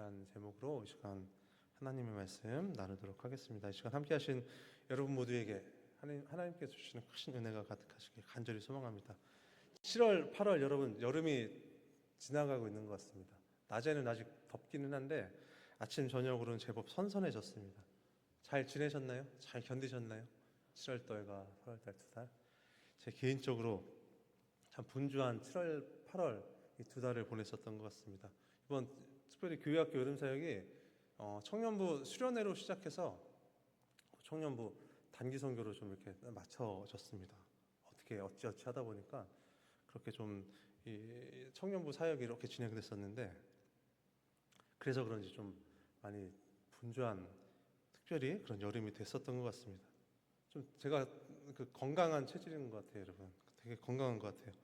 이란 제목으로 이 시간 하나님의 말씀 나누도록 하겠습니다. 이 시간 함께 하신 여러분 모두에게 하나님, 하나님께서 주시는 크신 은혜가 가득하시길 간절히 소망합니다. 7월, 8월 여러분 여름이 지나가고 있는 것 같습니다. 낮에는 아직 덥기는 한데 아침 저녁으로는 제법 선선해졌습니다. 잘 지내셨나요? 잘 견디셨나요? 7월 달과 8월 달 두 달. 제 개인적으로 참 분주한 7월, 8월 이 두 달을 보냈었던 것 같습니다. 이번 특별히 교회학교 여름 사역이 어, 청년부 수련회로 시작해서 청년부 단기 선교로 좀 이렇게 맞춰졌습니다. 어떻게 어찌어찌 하다 보니까 그렇게 좀이 청년부 사역이 이렇게 진행됐었는데 그래서 그런지 좀 많이 분주한 특별히 그런 여름이 됐었던 것 같습니다. 좀 제가 그 건강한 체질인 것 같아요, 여러분. 되게 건강한 것 같아요.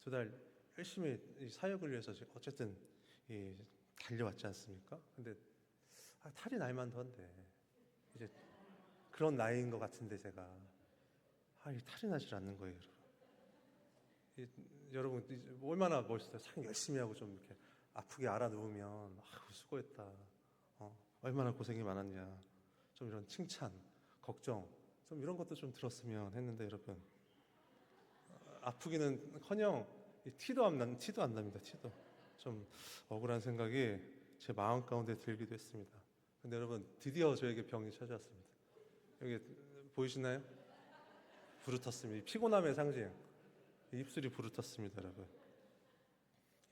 두 달 열심히 이 사역을 위해서 어쨌든 이 달려왔지 않습니까? 근데 아, 탈이 날만 더한데 이제 그런 나이인 것 같은데 제가 아, 이 탈이 나질 않는 거예요, 여러분. 이, 여러분 얼마나 멋있어요. 상 열심히 하고 좀 이렇게 아프게 알아 누우면 아, 수고했다. 어, 얼마나 고생이 많았냐. 좀 이런 칭찬, 걱정, 좀 이런 것도 좀 들었으면 했는데 여러분 어, 아프기는커녕 이 티도 안 난, 티도 안 납니다. 티도 좀 억울한 생각이 제 마음 가운데 들기도 했습니다. 근데 여러분 드디어 저에게 병이 찾아왔습니다. 여기 보이시나요? 부르텄습니다. 이 피곤함의 상징. 이 입술이 부르텄습니다, 여러분.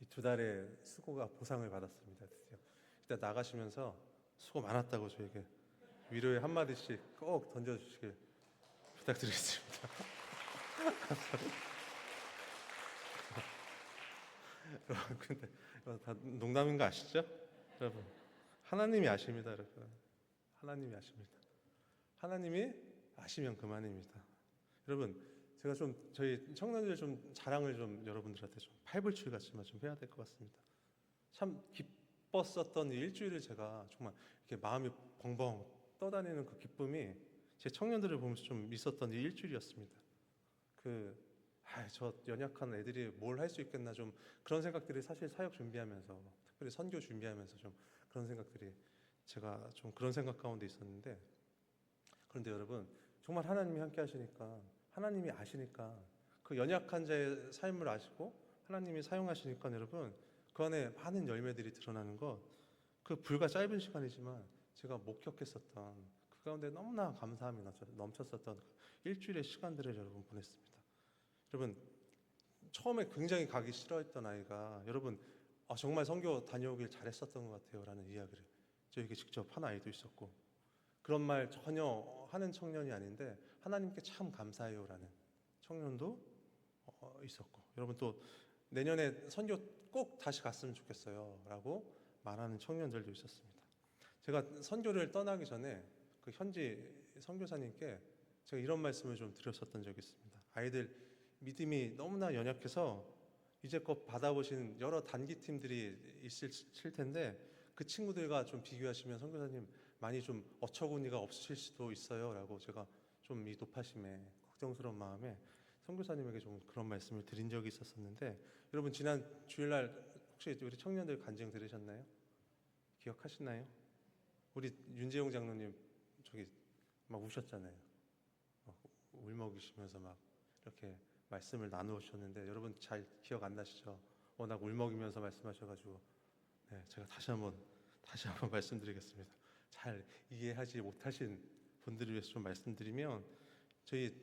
이 두 달의 수고가 보상을 받았습니다. 드디어. 일단 나가시면서 수고 많았다고 저에게 위로의 한 마디씩 꼭 던져주시길 부탁드리겠습니다. 여러분, 근데 이거 다 농담인 거 아시죠? 여러분, 하나님이 아십니다, 여러분. 하나님이 아십니다. 하나님이 아시면 그만입니다. 여러분, 제가 좀 저희 청년들 좀 자랑을 좀 여러분들한테 좀 팔불출 같지만 좀 해야 될 것 같습니다. 참 기뻤었던 이 일주일을 제가 정말 이렇게 마음이 벙벙 떠다니는 그 기쁨이 제 청년들을 보면서 좀 있었던 이 일주일이었습니다. 그, 아, 저 연약한 애들이 뭘 할 수 있겠나 좀 그런 생각들이 사실 사역 준비하면서 특별히 선교 준비하면서 좀 그런 생각들이 제가 좀 그런 생각 가운데 있었는데 그런데 여러분 정말 하나님이 함께 하시니까 하나님이 아시니까 그 연약한 자의 삶을 아시고 하나님이 사용하시니까 여러분 그 안에 많은 열매들이 드러나는 것 그 불과 짧은 시간이지만 제가 목격했었던 그 가운데 너무나 감사함이 넘쳤었던 그 일주일의 시간들을 여러분 보냈습니다. 여러분 처음에 굉장히 가기 싫어했던 아이가 여러분 아, 정말 성교 다녀오길 잘했었던 것 같아요라는 이야기를 저에게 직접 한 아이도 있었고 그런 말 전혀 하는 청년이 아닌데 하나님께 참 감사해요라는 청년도 어, 있었고 여러분 또 내년에 선교 꼭 다시 갔으면 좋겠어요라고 말하는 청년들도 있었습니다. 제가 선교를 떠나기 전에 그 현지 선교사님께 제가 이런 말씀을 좀 드렸었던 적이 있습니다. 아이들 믿음이 너무나 연약해서 이제껏 받아보신 여러 단기 팀들이 있을 텐데 그 친구들과 좀 비교하시면 선교사님 많이 좀 어처구니가 없으실 수도 있어요라고 제가 좀 이 높아심에 걱정스러운 마음에 선교사님에게 좀 그런 말씀을 드린 적이 있었었는데 여러분 지난 주일날 혹시 우리 청년들 간증 들으셨나요? 기억하시나요? 우리 윤재용 장로님 저기 막 우셨잖아요. 막 울먹이시면서 막 이렇게 말씀을 나누셨는데 여러분 잘 기억 안 나시죠? 워낙 울먹이면서 말씀하셔가지고 네, 제가 다시 한번 다시 한번 말씀드리겠습니다. 잘 이해하지 못하신 분들을 위해서 좀 말씀드리면 저희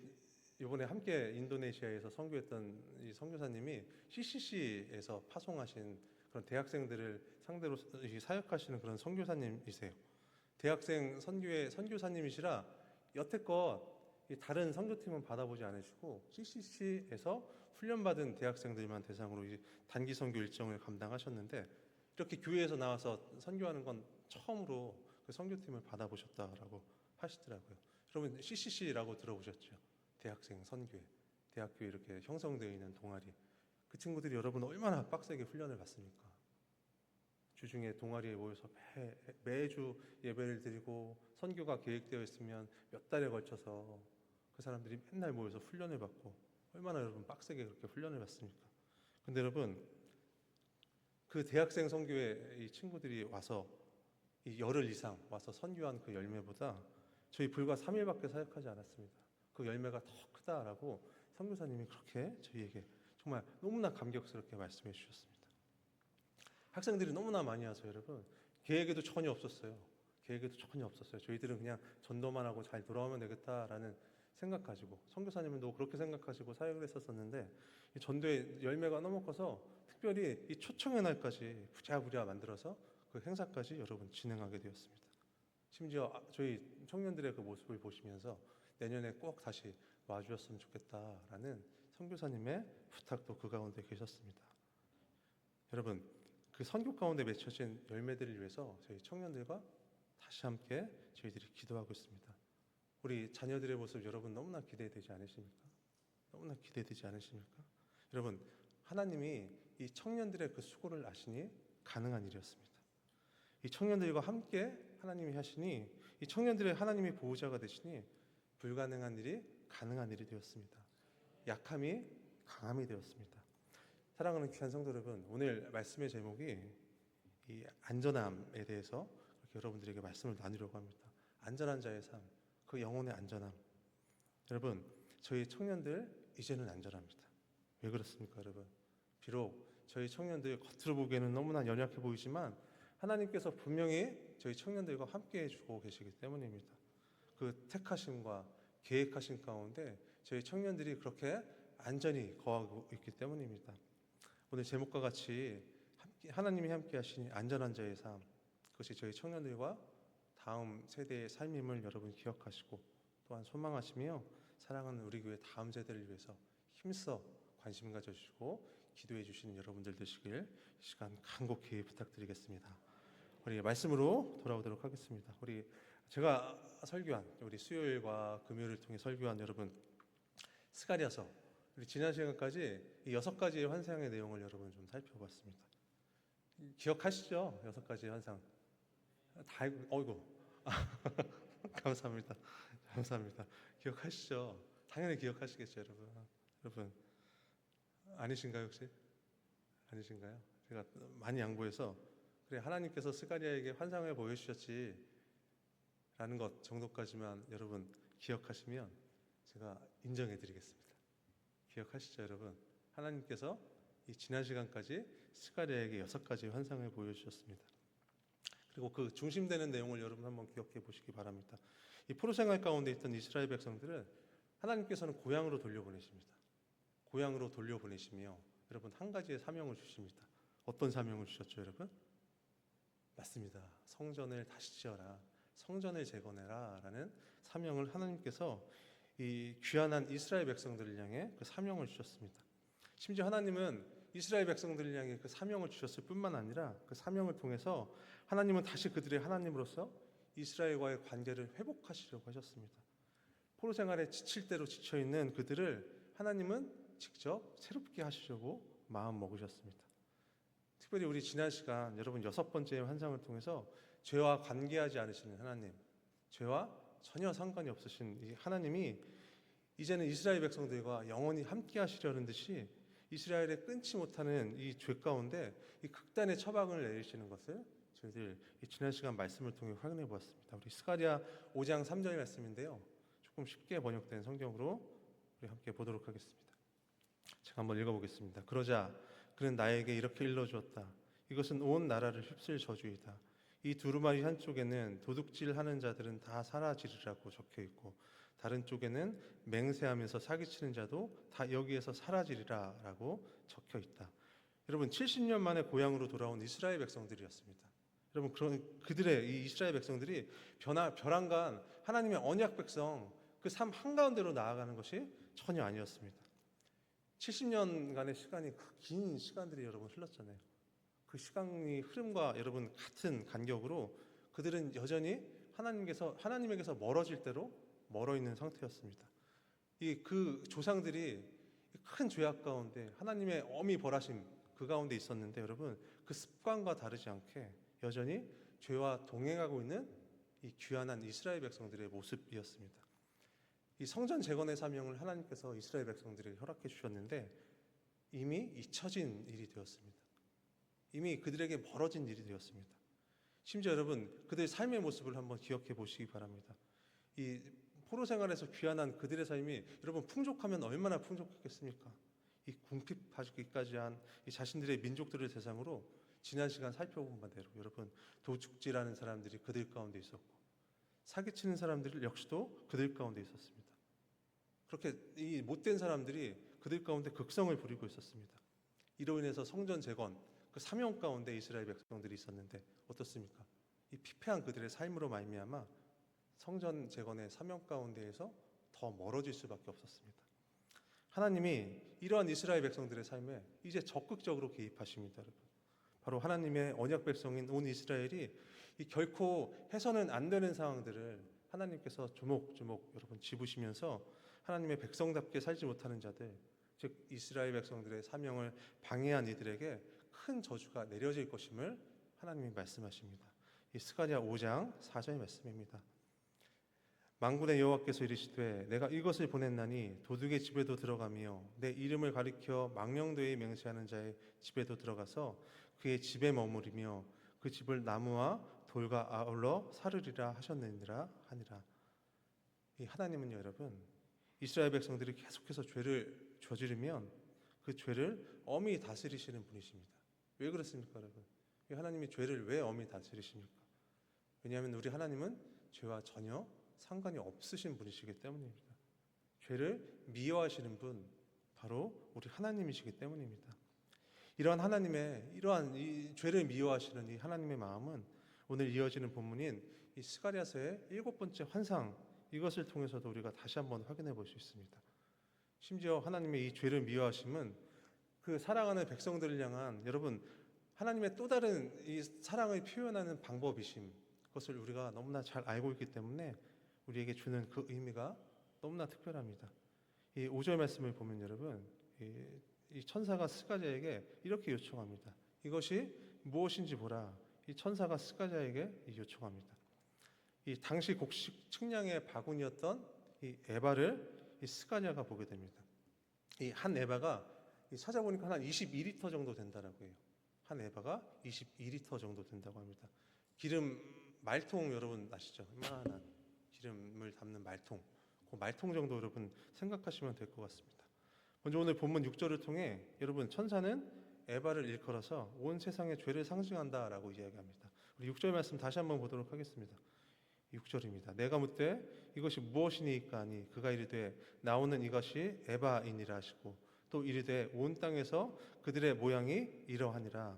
이번에 함께 인도네시아에서 선교했던 이 선교사님이 CCC에서 파송하신 그런 대학생들을 상대로 사역하시는 그런 선교사님이세요. 대학생 선교의 선교사님이시라 여태껏 다른 선교팀은 받아보지 않으시고 CCC에서 훈련받은 대학생들만 대상으로 단기 선교 일정을 감당하셨는데 이렇게 교회에서 나와서 선교하는 건 처음으로 그 선교팀을 받아보셨다라고 하시더라고요. 여러분 CCC라고 들어보셨죠? 대학생 선교회, 대학교에 이렇게 형성되어 있는 동아리. 그 친구들이 여러분 얼마나 빡세게 훈련을 받습니까? 주중에 동아리에 모여서 매, 매주 예배를 드리고 선교가 계획되어 있으면 몇 달에 걸쳐서 그 사람들이 맨날 모여서 훈련을 받고 얼마나 여러분 빡세게 그렇게 훈련을 받습니까? 근데 여러분 그 대학생 선교회 이 친구들이 와서 이 열흘 이상 와서 선교한 그 열매보다 저희 불과 3일밖에 사역하지 않았습니다. 그 열매가 더 크다라고 선교사님이 그렇게 저희에게 정말 너무나 감격스럽게 말씀해 주셨습니다. 학생들이 너무나 많이 와서 여러분 계획에도 전혀 없었어요. 계획에도 전혀 없었어요. 저희들은 그냥 전도만 하고 잘 돌아오면 되겠다라는 생각 가지고 선교사님도 그렇게 생각하시고 사역을 했었었는데 이 전도의 열매가 너무 커서 특별히 이 초청의 날까지 부랴부랴 만들어서 그 행사까지 여러분 진행하게 되었습니다. 심지어 아, 저희 청년들의 그 모습을 보시면서 내년에 꼭 다시 와주셨으면 좋겠다라는 선교사님의 부탁도 그 가운데 계셨습니다. 여러분 그 선교 가운데 맺혀진 열매들을 위해서 저희 청년들과 다시 함께 저희들이 기도하고 있습니다. 우리 자녀들의 모습 여러분 너무나 기대되지 않으십니까? 너무나 기대되지 않으십니까? 여러분 하나님이 이 청년들의 그 수고를 아시니 가능한 일이었습니다. 이 청년들과 함께 하나님이 하시니 이 청년들의 하나님이 보호자가 되시니 불가능한 일이 가능한 일이 되었습니다. 약함이 강함이 되었습니다. 사랑하는 귀한 성도 여러분, 오늘 말씀의 제목이 이 안전함에 대해서 여러분들에게 말씀을 나누려고 합니다. 안전한 자의 삶, 그 영혼의 안전함. 여러분, 저희 청년들 이제는 안전합니다. 왜 그렇습니까, 여러분? 비록 저희 청년들 겉으로 보기에는 너무나 연약해 보이지만 하나님께서 분명히 저희 청년들과 함께 해주고 계시기 때문입니다. 그 택하심과 계획하신 가운데 저희 청년들이 그렇게 안전히 거하고 있기 때문입니다. 오늘 제목과 같이 하나님이 함께 하시니 안전한 자의 삶 그것이 저희 청년들과 다음 세대의 삶임을 여러분 기억하시고 또한 소망하시며 사랑하는 우리 교회 다음 세대를 위해서 힘써 관심 가져주시고 기도해 주시는 여러분들 되시길 이 시간 간곡히 부탁드리겠습니다. 우리 말씀으로 돌아오도록 하겠습니다. 우리 제가 설교한 우리 수요일과 금요일을 통해 설교한 여러분 스가리아서 우리 지난 시간까지 이 여섯 가지의 환상의 내용을 여러분 좀 살펴봤습니다. 기억하시죠? 여섯 가지의 환상. 다 알고, 어이구. 감사합니다. 감사합니다. 기억하시죠? 당연히 기억하시겠죠, 여러분. 여러분. 아니신가요, 혹시? 아니신가요? 제가 많이 양보해서 그래 하나님께서 스가리아에게 환상을 보여주셨지 라는 것 정도까지만 여러분 기억하시면 제가 인정해 드리겠습니다. 기억하시죠, 여러분? 하나님께서 이 지난 시간까지 스가리아에게 여섯 가지의 환상을 보여주셨습니다. 그리고 그 중심되는 내용을 여러분 한번 기억해 보시기 바랍니다. 이 포로 생활 가운데 있던 이스라엘 백성들은 하나님께서는 고향으로 돌려보내십니다. 고향으로 돌려보내시며 여러분 한 가지의 사명을 주십니다. 어떤 사명을 주셨죠, 여러분? 맞습니다. 성전을 다시 지어라. 성전을 재건해라라는 사명을 하나님께서 이 귀한한 이스라엘 백성들을 향해 그 사명을 주셨습니다. 심지어 하나님은 이스라엘 백성들을 향해 그 사명을 주셨을 뿐만 아니라 그 사명을 통해서 하나님은 다시 그들의 하나님으로서 이스라엘과의 관계를 회복하시려고 하셨습니다. 포로 생활에 지칠 대로 지쳐 있는 그들을 하나님은 직접 새롭게 하시려고 마음 먹으셨습니다. 특별히 우리 지난 시간 여러분 여섯 번째 환상을 통해서 죄와 관계하지 않으시는 하나님, 죄와 전혀 상관이 없으신 이 하나님이 이제는 이스라엘 백성들과 영원히 함께 하시려는 듯이 이스라엘의 끊지 못하는 이 죄 가운데 이 극단의 처방을 내리시는 것을 저희들 이 지난 시간 말씀을 통해 확인해 보았습니다. 우리 스가리아 5장 3절 말씀인데요. 조금 쉽게 번역된 성경으로 우리 함께 보도록 하겠습니다. 제가 한번 읽어보겠습니다. 그러자 그는 나에게 이렇게 일러주었다. 이것은 온 나라를 휩쓸 저주이다. 이 두루마리 한쪽에는 도둑질하는 자들은 다 사라지리라고 적혀 있고 다른 쪽에는 맹세하면서 사기치는 자도 다 여기에서 사라지리라라고 적혀 있다. 여러분 70년 만에 고향으로 돌아온 이스라엘 백성들이었습니다. 여러분 그런 그들의 이 이스라엘 백성들이 변화 벼랑간 하나님의 언약 백성 그 삶 한가운데로 나아가는 것이 전혀 아니었습니다. 70년간의 시간이 그 긴 시간들이 여러분 흘렀잖아요. 그 시간이 흐름과 여러분 같은 간격으로 그들은 여전히 하나님께서 하나님에게서 멀어질 대로 멀어 있는 상태였습니다. 이 그 조상들이 큰 죄악 가운데 하나님의 어미 벌하심 그 가운데 있었는데 여러분 그 습관과 다르지 않게 여전히 죄와 동행하고 있는 이 귀한한 이스라엘 백성들의 모습이었습니다. 이 성전 재건의 사명을 하나님께서 이스라엘 백성들에게 허락해 주셨는데 이미 잊혀진 일이 되었습니다. 이미 그들에게 멀어진 일이 되었습니다. 심지어 여러분 그들의 삶의 모습을 한번 기억해 보시기 바랍니다. 이 포로 생활에서 귀환한 그들의 삶이 여러분 풍족하면 얼마나 풍족했겠습니까? 이 궁핍하기까지 한 이 자신들의 민족들을 대상으로 지난 시간 살펴본 바대로 여러분 도축지라는 사람들이 그들 가운데 있었고 사기치는 사람들 역시도 그들 가운데 있었습니다. 그렇게 이 못된 사람들이 그들 가운데 극성을 부리고 있었습니다. 이로 인해서 성전 재건 그 사명 가운데 이스라엘 백성들이 있었는데 어떻습니까? 이 피폐한 그들의 삶으로 말미암아 성전 재건의 사명 가운데에서 더 멀어질 수밖에 없었습니다. 하나님이 이러한 이스라엘 백성들의 삶에 이제 적극적으로 개입하십니다, 여러분. 바로 하나님의 언약 백성인 온 이스라엘이 이 결코 해서는 안 되는 상황들을 하나님께서 조목조목 여러분 집으시면서 하나님의 백성답게 살지 못하는 자들, 즉 이스라엘 백성들의 사명을 방해한 이들에게 큰 저주가 내려질 것임을 하나님이 말씀하십니다. 이 스가랴 5장 4절 말씀입니다. 만군의 여호와께서 이르시되 내가 이것을 보냈나니 도둑의 집에도 들어가며 내 이름을 가리켜 망령되이 맹세하는 자의 집에도 들어가서 그의 집에 머무르며 그 집을 나무와 돌과 아울러 사르리라 하셨느니라 하니라. 이 하나님은 여러분 이스라엘 백성들이 계속해서 죄를 저지르면 그 죄를 엄히 다스리시는 분이십니다. 왜 그렇습니까, 여러분? 이 하나님이 죄를 왜 엄히 다스리십니까? 왜냐하면 우리 하나님은 죄와 전혀 상관이 없으신 분이시기 때문입니다. 죄를 미워하시는 분 바로 우리 하나님이시기 때문입니다. 이러한 하나님의 이러한 이 죄를 미워하시는 이 하나님의 마음은 오늘 이어지는 본문인 이 스가랴서의 일곱 번째 환상 이것을 통해서도 우리가 다시 한번 확인해 볼 수 있습니다. 심지어 하나님의 이 죄를 미워하심은 그 사랑하는 백성들을 향한 여러분 하나님의 또 다른 이 사랑을 표현하는 방법이심 그것을 우리가 너무나 잘 알고 있기 때문에 우리에게 주는 그 의미가 너무나 특별합니다. 이 5절 말씀을 보면 여러분 이, 이 천사가 스가랴에게 이렇게 요청합니다. 이것이 무엇인지 보라. 이 천사가 스가랴에게 요청합니다. 이 당시 곡식 측량의 바구니였던 이 에바를 이 스가랴가 보게 됩니다. 이 한 에바가 이 찾아보니까 한 22리터 정도 된다라고 해요. 한 에바가 22리터 정도 된다고 합니다. 기름 말통 여러분 아시죠? 이만한 기름을 담는 말통. 그 말통 정도 여러분 생각하시면 될 것 같습니다. 먼저 오늘 본문 6절을 통해 여러분 천사는 에바를 일컬어서 온 세상의 죄를 상징한다라고 이야기합니다. 우리 6절 말씀 다시 한번 보도록 하겠습니다. 6절입니다. 내가 묻되 이것이 무엇이니까 하니 그가 이르되 나오는 이것이 에바이니라 하시고 또 이르되 온 땅에서 그들의 모양이 이러하니라.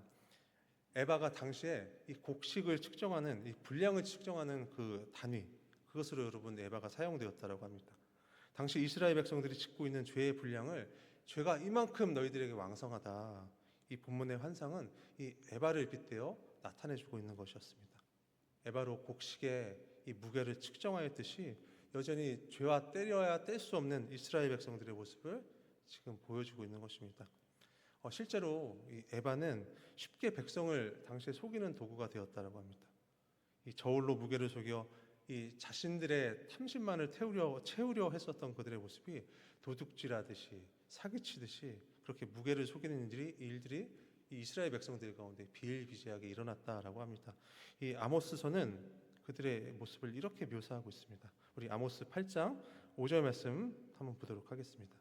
에바가 당시에 이 곡식을 측정하는 이 분량을 측정하는 그 단위 그것으로 여러분 에바가 사용되었다라고 합니다. 당시 이스라엘 백성들이 짓고 있는 죄의 분량을 죄가 이만큼 너희들에게 왕성하다. 이 본문의 환상은 이 에바를 빗대어 나타내주고 있는 것이었습니다. 에바로 곡식의 이 무게를 측정하였듯이 여전히 죄와 때려야 뗄 수 없는 이스라엘 백성들의 모습을 지금 보여주고 있는 것입니다. 어, 실제로 이 에바는 쉽게 백성을 당시에 속이는 도구가 되었다라고 합니다. 이 저울로 무게를 속여 이 자신들의 탐심만을 태우려 채우려 했었던 그들의 모습이 도둑질하듯이 사기치듯이 그렇게 무게를 속이는 일들이 일들이 이 이스라엘 백성들 가운데 비일비재하게 일어났다라고 합니다. 이 아모스서는 그들의 모습을 이렇게 묘사하고 있습니다. 우리 아모스 8장 5절 말씀 한번 보도록 하겠습니다.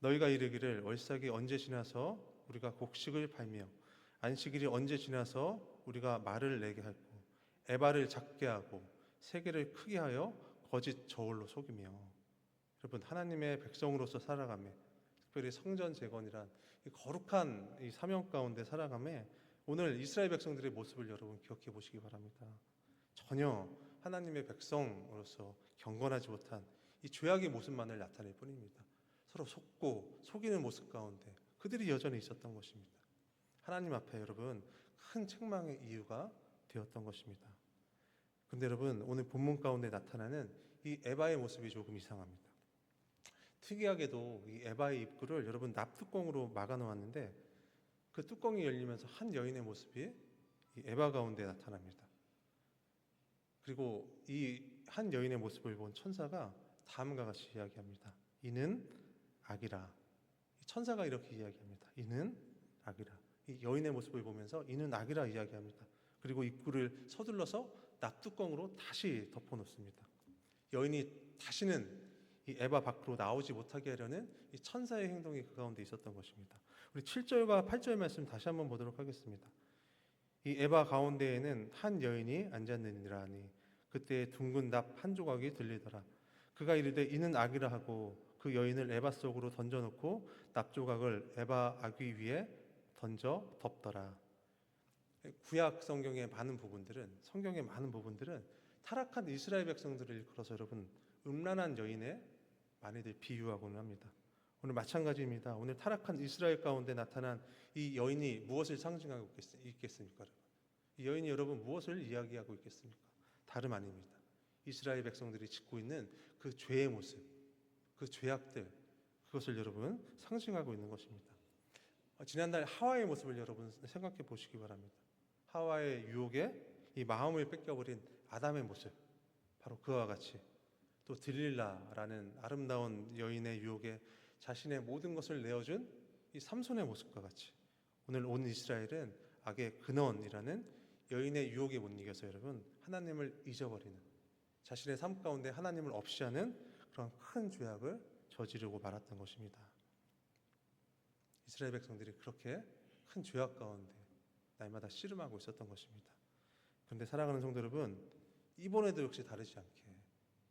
너희가 이르기를 월삭이 언제 지나서 우리가 곡식을 팔며 안식일이 언제 지나서 우리가 말을 내게 할고 에바를 작게 하고 세계를 크게 하여 거짓 저울로 속이며 여러분 하나님의 백성으로서 살아가며 특별히 성전 재건이란 이 거룩한 이 사명 가운데 살아가며 오늘 이스라엘 백성들의 모습을 여러분 기억해 보시기 바랍니다. 전혀 하나님의 백성으로서 경건하지 못한 이 죄악의 모습만을 나타낼 뿐입니다. 서로 속고 속이는 모습 가운데 그들이 여전히 있었던 것입니다. 하나님 앞에 여러분 큰 책망의 이유가 되었던 것입니다. 근데 여러분 오늘 본문 가운데 나타나는 이 에바의 모습이 조금 이상합니다. 특이하게도 이 에바의 입구를 여러분 납뚜껑으로 막아 놓았는데 그 뚜껑이 열리면서 한 여인의 모습이 이 에바 가운데 나타납니다. 그리고 이 한 여인의 모습을 본 천사가 다음과 같이 이야기합니다. 이는 악이라. 천사가 이렇게 이야기합니다. 이는 악이라. 이 여인의 모습을 보면서 이는 악이라 이야기합니다. 그리고 입구를 서둘러서 납뚜껑으로 다시 덮어놓습니다. 여인이 다시는 이 에바 밖으로 나오지 못하게 하려는 이 천사의 행동이 그 가운데 있었던 것입니다. 우리 7절과 8절 말씀 다시 한번 보도록 하겠습니다. 이 에바 가운데에는 한 여인이 앉았느니라니 그때 둥근 납 한 조각이 들리더라. 그가 이르되 이는 악이라 하고 그 여인을 에바 속으로 던져놓고 납 조각을 에바 아귀 위에 던져 덮더라. 구약 성경의 많은 부분들은 성경의 많은 부분들은 타락한 이스라엘 백성들을 일컬어서 여러분 음란한 여인에 많이들 비유하고는 합니다. 오늘 마찬가지입니다. 오늘 타락한 이스라엘 가운데 나타난 이 여인이 무엇을 상징하고 있겠- 있겠습니까, 여러분? 이 여인이 여러분 무엇을 이야기하고 있겠습니까? 다름 아닙니다. 이스라엘 백성들이 짓고 있는 그 죄의 모습, 그 죄악들, 그것을 여러분 상징하고 있는 것입니다. 어, 지난달 하와의 모습을 여러분 생각해 보시기 바랍니다. 하와의 유혹에 이 마음을 뺏겨버린 아담의 모습, 바로 그와 같이 또 들릴라라는 아름다운 여인의 유혹에 자신의 모든 것을 내어준 이 삼손의 모습과 같이 오늘 온 이스라엘은 악의 근원이라는 여인의 유혹에 못 이겨서 여러분 하나님을 잊어버리는 자신의 삶 가운데 하나님을 없이 하는 그런 큰 죄악을 저지르고 말았던 것입니다. 이스라엘 백성들이 그렇게 큰 죄악 가운데 날마다 씨름하고 있었던 것입니다. 그런데 사랑하는 성도 여러분, 이번에도 역시 다르지 않게,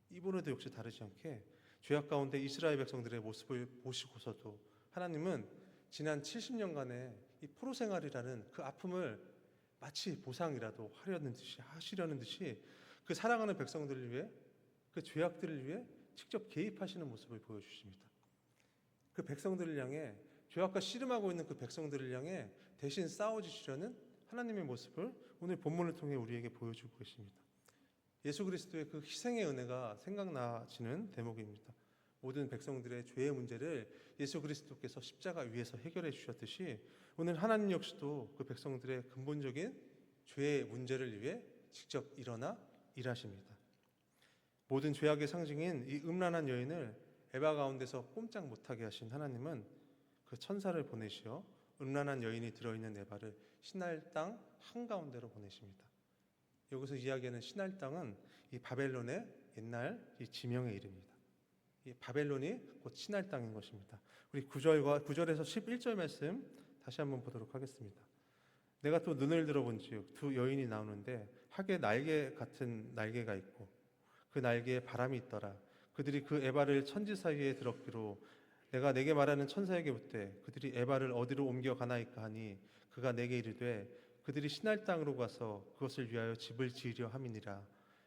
이번에도 역시 다르지 않게 죄악 가운데 이스라엘 백성들의 모습을 보시고서도 하나님은 지난 70년간의 이 포로 생활이라는 그 아픔을 마치 보상이라도 하려는 듯이 하시려는 듯이 그 사랑하는 백성들을 위해 그 죄악들을 위해 직접 개입하시는 모습을 보여주십니다. 그 백성들을 향해 죄악과 씨름하고 있는 그 백성들을 향해 대신 싸워주시려는 하나님의 모습을 오늘 본문을 통해 우리에게 보여주고 계십니다. 예수 그리스도의 그 희생의 은혜가 생각나시는 대목입니다. 모든 백성들의 죄의 문제를 예수 그리스도께서 십자가 위에서 해결해 주셨듯이 오늘 하나님 역시도 그 백성들의 근본적인 죄의 문제를 위해 직접 일어나 일하십니다. 모든 죄악의 상징인 이 음란한 여인을 에바 가운데서 꼼짝 못하게 하신 하나님은 그 천사를 보내시어 음란한 여인이 들어있는 에바를 신할 땅 한가운데로 보내십니다. 여기서 이야기하는 신할 땅은 이 바벨론의 옛날 이 지명의 이름입니다. 이 바벨론이 곧 신할 땅인 것입니다. 우리 9절과 9절에서 11절 말씀 다시 한번 보도록 하겠습니다. 내가 또 눈을 들어본즉 두 여인이 나오는데 학의 날개 같은 날개가 있고 그 날개에 바람이 있더라. 그들이 그 에바를 천지 사이에 들었기로 내가 내게 말하는 천사에게 묻되 그들이 에바를 어디로 옮겨 가나이까 하니 그가 내게 이르되 그들이 신할 땅으로 가서 그것을 위하여 집을 지으려 함이니라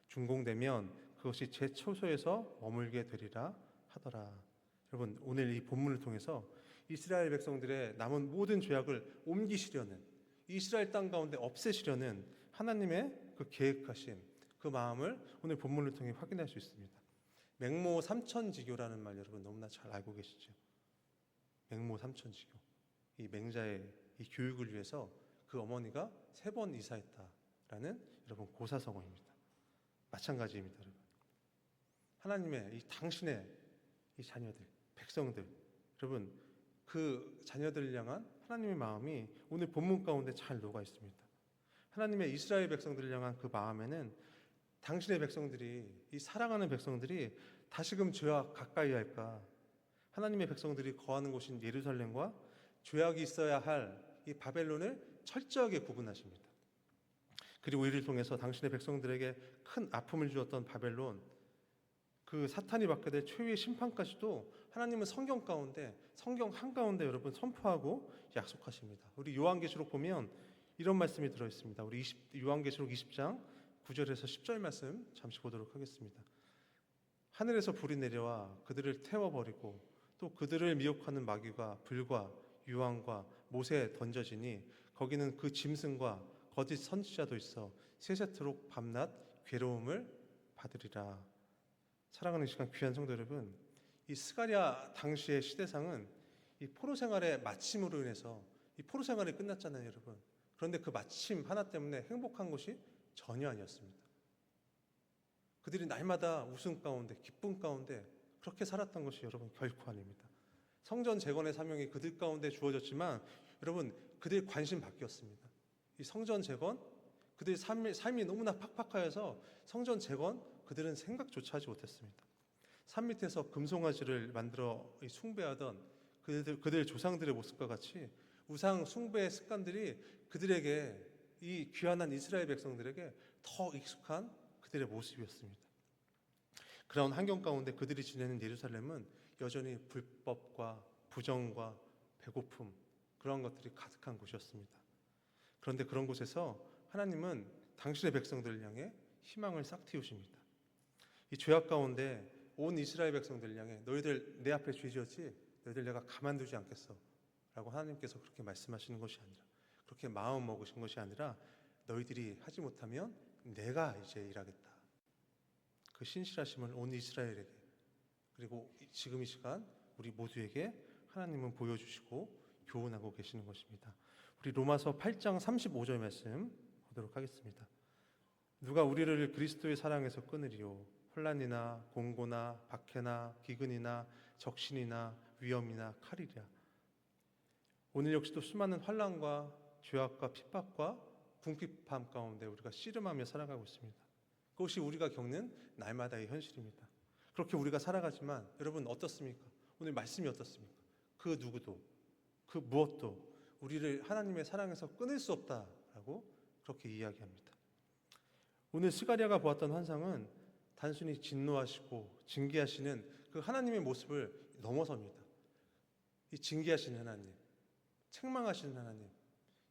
준공되면 그것이 제 초소에서 머물게 되리라 하더라. 여러분 오늘 이 본문을 통해서 이스라엘 백성들의 남은 모든 죄악을 옮기시려는 이스라엘 땅 가운데 없애시려는 하나님의 그 계획하심 그 마음을 오늘 본문을 통해 확인할 수 있습니다. 맹모 삼천지교라는 말 여러분 너무나 잘 알고 계시죠? 맹모 삼천지교. 이 맹자의 이 교육을 위해서 그 어머니가 세 번 이사했다라는 여러분 고사성어입니다. 마찬가지입니다, 여러분. 하나님의 이 당신의 이 자녀들, 백성들, 여러분 그 자녀들을 향한 하나님의 마음이 오늘 본문 가운데 잘 녹아 있습니다. 하나님의 이스라엘 백성들을 향한 그 마음에는 당신의 백성들이 이 사랑하는 백성들이 다시금 죄악 가까이 할까? 하나님의 백성들이 거하는 곳인 예루살렘과 죄악이 있어야 할 이 바벨론을 철저하게 구분하십니다. 그리고 이를 통해서 당신의 백성들에게 큰 아픔을 주었던 바벨론 그 사탄이 받게 될 최후의 심판까지도 하나님은 성경 가운데 성경 한 가운데 여러분 선포하고 약속하십니다. 우리 요한계시록 보면 이런 말씀이 들어 있습니다. 우리 20, 요한계시록 20장 9절에서 10절 말씀 잠시 보도록 하겠습니다. 하늘에서 불이 내려와 그들을 태워버리고 또 그들을 미혹하는 마귀가 불과 유황과 못에 던져지니 거기는 그 짐승과 거짓 선지자도 있어 세세토록 밤낮 괴로움을 받으리라. 사랑하는 시간 귀한 성도 여러분, 이 스가랴 당시의 시대상은 이 포로 생활의 마침으로 인해서 이 포로 생활이 끝났잖아요, 여러분. 그런데 그 마침 하나 때문에 행복한 것이 전혀 아니었습니다. 그들이 날마다 웃음 가운데 기쁨 가운데 그렇게 살았던 것이 여러분 결코 아닙니다. 성전 재건의 사명이 그들 가운데 주어졌지만 여러분 그들의 관심 바뀌었습니다. 이 성전 재건 그들의 삶이, 삶이 너무나 팍팍하여서 성전 재건 그들은 생각조차 하지 못했습니다. 산 밑에서 금송아지를 만들어 이 숭배하던 그들 그들 조상들의 모습과 같이 우상 숭배의 습관들이 그들에게 이 귀한한 이스라엘 백성들에게 더 익숙한 그들의 모습이었습니다. 그런 환경 가운데 그들이 지내는 예루살렘은 여전히 불법과 부정과 배고픔 그런 것들이 가득한 곳이었습니다. 그런데 그런 곳에서 하나님은 당신의 백성들을 향해 희망을 싹 틔우십니다. 이 죄악 가운데 온 이스라엘 백성들을 향해 너희들 내 앞에 죄 지었지 너희들 내가 가만두지 않겠어 라고 하나님께서 그렇게 말씀하시는 것이 아니라 그렇게 마음 먹으신 것이 아니라 너희들이 하지 못하면 내가 이제 일하겠다. 그 신실하심을 온 이스라엘에게 그리고 지금 이 시간 우리 모두에게 하나님은 보여주시고 교훈하고 계시는 것입니다. 우리 로마서 8장 35절 말씀 보도록 하겠습니다. 누가 우리를 그리스도의 사랑에서 끊으리요? 혼란이나 공고나 박해나 기근이나 적신이나 위험이나 칼이랴. 오늘 역시도 수많은 환란과 죄악과 핍박과 궁핍함 가운데 우리가 씨름하며 살아가고 있습니다. 그것이 우리가 겪는 날마다의 현실입니다. 그렇게 우리가 살아가지만 여러분 어떻습니까? 오늘 말씀이 어떻습니까? 그 누구도 그 무엇도 우리를 하나님의 사랑에서 끊을 수 없다라고 그렇게 이야기합니다. 오늘 스가랴가 보았던 환상은 단순히 진노하시고 징계하시는 그 하나님의 모습을 넘어섭니다. 이 징계하시는 하나님, 책망하시는 하나님,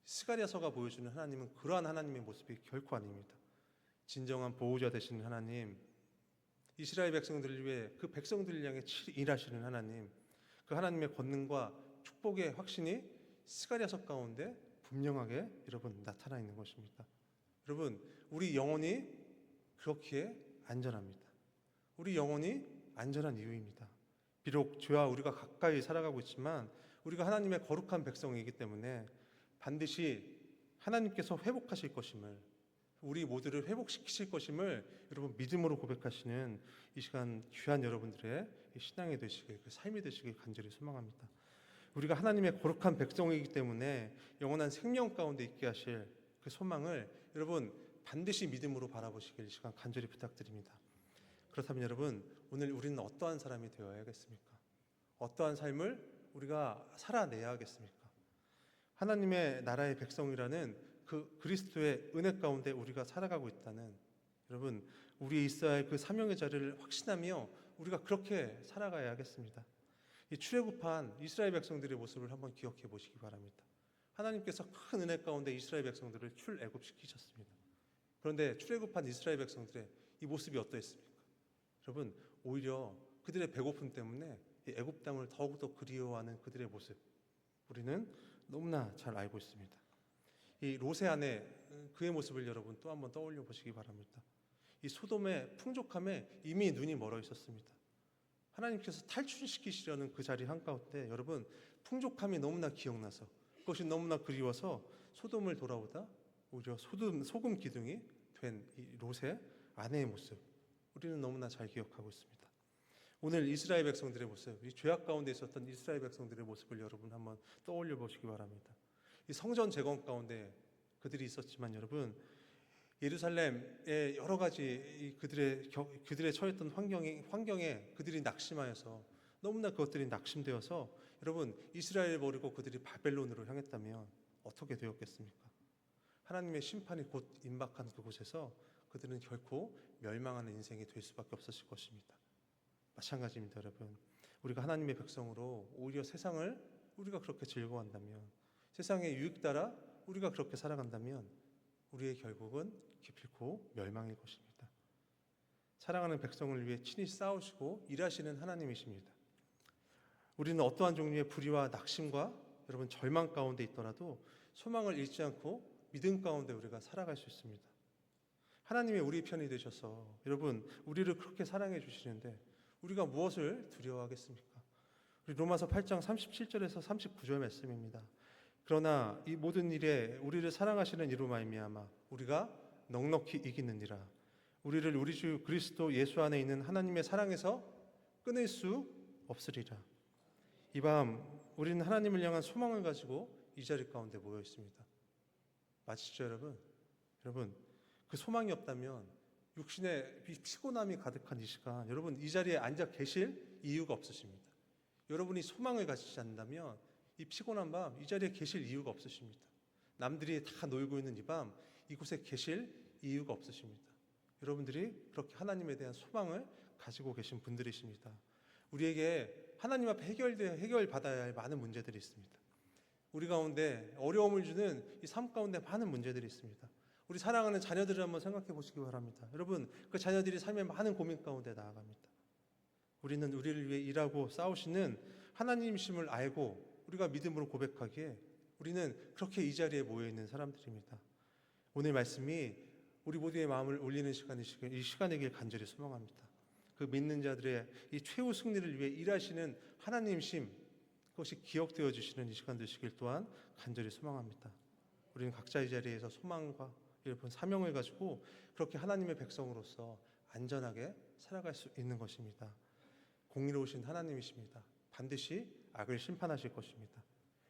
스가랴서가 보여주는 하나님은 그러한 하나님의 모습이 결코 아닙니다. 진정한 보호자 되시는 하나님, 이스라엘 백성들을 위해 그 백성들을 향해 일하시는 하나님, 그 하나님의 권능과 축복의 확신이 스가랴서 가운데 분명하게 여러분 나타나 있는 것입니다. 여러분, 우리 영혼이 그렇기에 안전합니다. 우리 영혼이 안전한 이유입니다. 비록 죄와 우리가 가까이 살아가고 있지만 우리가 하나님의 거룩한 백성이기 때문에 반드시 하나님께서 회복하실 것임을 우리 모두를 회복시키실 것임을 여러분 믿음으로 고백하시는 이 시간 귀한 여러분들의 신앙이 되시길 그 삶이 되시길 간절히 소망합니다. 우리가 하나님의 거룩한 백성이기 때문에 영원한 생명 가운데 있게 하실 그 소망을 여러분 반드시 믿음으로 바라보시길 이 시간 간절히 부탁드립니다. 그렇다면 여러분 오늘 우리는 어떠한 사람이 되어야겠습니까? 어떠한 삶을 우리가 살아내야겠습니까? 하나님의 나라의 백성이라는 그 그리스도의 은혜 가운데 우리가 살아가고 있다는 여러분 우리 있어야 할 그 사명의 자리를 확신하며 우리가 그렇게 살아가야 하겠습니다. 이 출애굽한 이스라엘 백성들의 모습을 한번 기억해 보시기 바랍니다. 하나님께서 큰 은혜 가운데 이스라엘 백성들을 출애굽시키셨습니다. 그런데 출애굽한 이스라엘 백성들의 이 모습이 어떠했습니까? 여러분 오히려 그들의 배고픔 때문에 이 애굽 땅을 더욱더 그리워하는 그들의 모습 우리는 너무나 잘 알고 있습니다. 이 로세 안에 그의 모습을 여러분 또 한번 떠올려 보시기 바랍니다. 이 소돔의 풍족함에 이미 눈이 멀어 있었습니다. 하나님께서 탈출시키시려는 그 자리 한가운데 여러분 풍족함이 너무나 기억나서 그것이 너무나 그리워서 소돔을 돌아오다 오히려 소금, 소금 기둥이 된 이 롯의 아내의 모습 우리는 너무나 잘 기억하고 있습니다. 오늘 이스라엘 백성들의 모습, 이 죄악 가운데 있었던 이스라엘 백성들의 모습을 여러분 한번 떠올려 보시기 바랍니다. 이 성전 재건 가운데 그들이 있었지만 여러분 예루살렘의 여러 가지 그들의 그들의 처했던 환경이 환경에 그들이 낙심하여서 너무나 그것들이 낙심되어서 여러분 이스라엘 버리고 그들이 바벨론으로 향했다면 어떻게 되었겠습니까? 하나님의 심판이 곧 임박한 그곳에서 그들은 결코 멸망하는 인생이 될 수밖에 없었을 것입니다. 마찬가지입니다, 여러분. 우리가 하나님의 백성으로 오히려 세상을 우리가 그렇게 즐거워한다면 세상의 유익 따라 우리가 그렇게 살아간다면 우리의 결국은 기필코 멸망일 것입니다. 사랑하는 백성을 위해 친히 싸우시고 일하시는 하나님이십니다. 우리는 어떠한 종류의 불의와 낙심과 여러분 절망 가운데 있더라도 소망을 잃지 않고 믿음 가운데 우리가 살아갈 수 있습니다. 하나님의 우리 편이 되셔서 여러분 우리를 그렇게 사랑해 주시는데 우리가 무엇을 두려워하겠습니까? 로마서 8장 37절에서 39절 말씀입니다. 그러나 이 모든 일에 우리를 사랑하시는 이로 말미암아 우리가 넉넉히 이기느니라. 우리를 우리 주 그리스도 예수 안에 있는 하나님의 사랑에서 끊을 수 없으리라. 이 밤 우리는 하나님을 향한 소망을 가지고 이 자리 가운데 모여 있습니다. 맞으시죠, 여러분? 여러분, 그 소망이 없다면 육신의 피- 피곤함이 가득한 이 시간, 여러분 이 자리에 앉아 계실 이유가 없으십니다. 여러분이 소망을 가지지 않는다면 이 피곤한 밤 이 자리에 계실 이유가 없으십니다. 남들이 다 놀고 있는 이 밤 이곳에 계실 이유가 없으십니다. 여러분들이 그렇게 하나님에 대한 소망을 가지고 계신 분들이십니다. 우리에게 하나님 앞에 해결돼 해결 받아야 할 많은 문제들이 있습니다. 우리 가운데 어려움을 주는 이 삶 가운데 많은 문제들이 있습니다. 우리 사랑하는 자녀들을 한번 생각해 보시기 바랍니다. 여러분, 그 자녀들이 삶의 많은 고민 가운데 나아갑니다. 우리는 우리를 위해 일하고 싸우시는 하나님이심을 알고 우리가 믿음으로 고백하기에 우리는 그렇게 이 자리에 모여 있는 사람들입니다. 오늘 말씀이 우리 모두의 마음을 올리는 시간이시길 이 시간이길 간절히 소망합니다. 그 믿는 자들의 이 최후 승리를 위해 일하시는 하나님심 그것이 기억되어 주시는 이 시간 되시길 또한 간절히 소망합니다. 우리는 각자 이 자리에서 소망과 여러분 사명을 가지고 그렇게 하나님의 백성으로서 안전하게 살아갈 수 있는 것입니다. 공의로우신 하나님이십니다. 반드시 악을 심판하실 것입니다.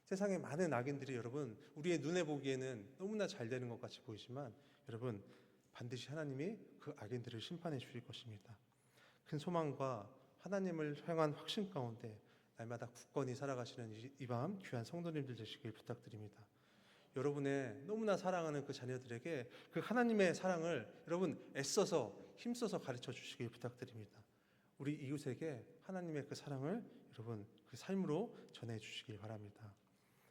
세상에 많은 악인들이 여러분 우리의 눈에 보기에는 너무나 잘 되는 것 같이 보이지만 여러분 반드시 하나님이 그 악인들을 심판해 주실 것입니다. 큰 소망과 하나님을 향한 확신 가운데 날마다 굳건히 살아가시는 이 밤 귀한 성도님들 되시길 부탁드립니다. 여러분의 너무나 사랑하는 그 자녀들에게 그 하나님의 사랑을 여러분 애써서 힘써서 가르쳐 주시길 부탁드립니다. 우리 이웃에게 하나님의 그 사랑을 여러분 그 삶으로 전해 주시길 바랍니다.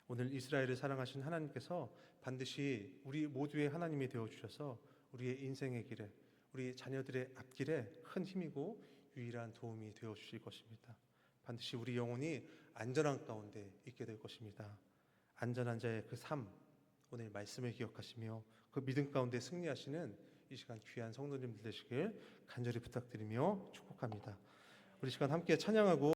오늘 이스라엘을 사랑하신 하나님께서 반드시 우리 모두의 하나님이 되어 주셔서 우리의 인생의 길에 우리 자녀들의 앞길에 큰 힘이고 유일한 도움이 되어 주실 것입니다. 반드시 우리 영혼이 안전한 가운데 있게 될 것입니다. 안전한 자의 그 삶, 오늘 말씀을 기억하시며 그 믿음 가운데 승리하시는 이 시간 귀한 성도님들 되시길 간절히 부탁드리며 축복합니다. 우리 시간 함께 찬양하고